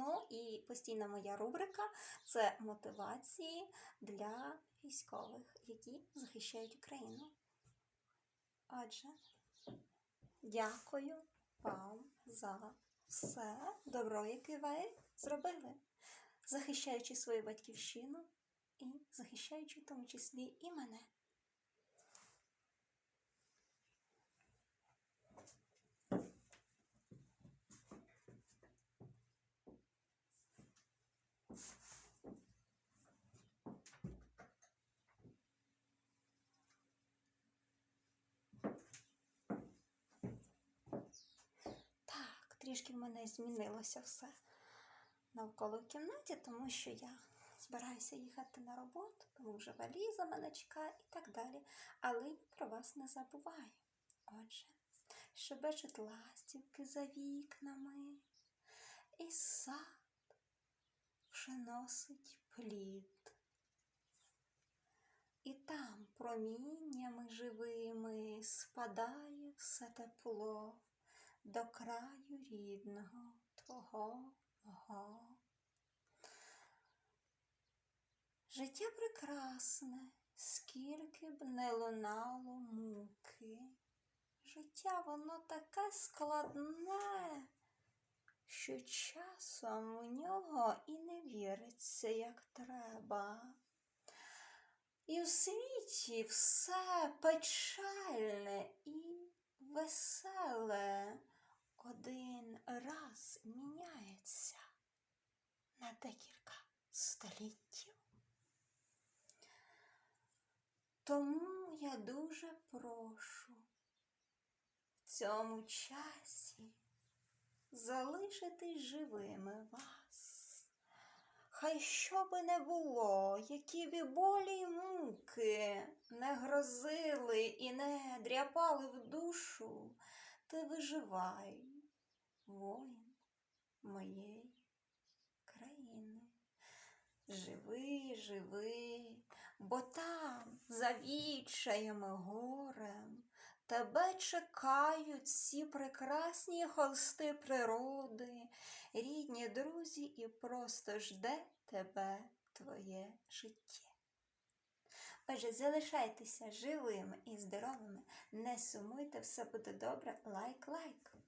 Ну і постійна моя рубрика це мотивації для військових, які захищають Україну. Отже, дякую вам за все добро, яке ви зробили, захищаючи свою батьківщину і захищаючи в тому числі і мене. Так, трішки в мене змінилося все навколо кімнаті, тому що я збираюся їхати на роботу, тому вже валіза мене чекає і так далі. Але й про вас не забуваю. Отже, щебечуть ластівки за вікнами, і сад вже носить плід. І там проміннями живими спадає все тепло до краю рідного твого мого. Життя прекрасне, скільки б не лунало муки. Життя воно таке складне, що часом в нього і не віриться, як треба. І в світі все печальне і веселе один раз міняється на декілька століттів. Тому я дуже прошу в цьому часі залишити живими вас. Хай що би не було, які б болі й муки не грозили і не дряпали в душу, ти виживай, воїн моєї країни. Живи, живи, бо там, за відчаєм і горем, тебе чекають всі прекрасні холсти природи, рідні друзі, і просто жде тебе твоє життя. Отже, залишайтеся живими і здоровими, не сумуйте, все буде добре, лайк, лайк.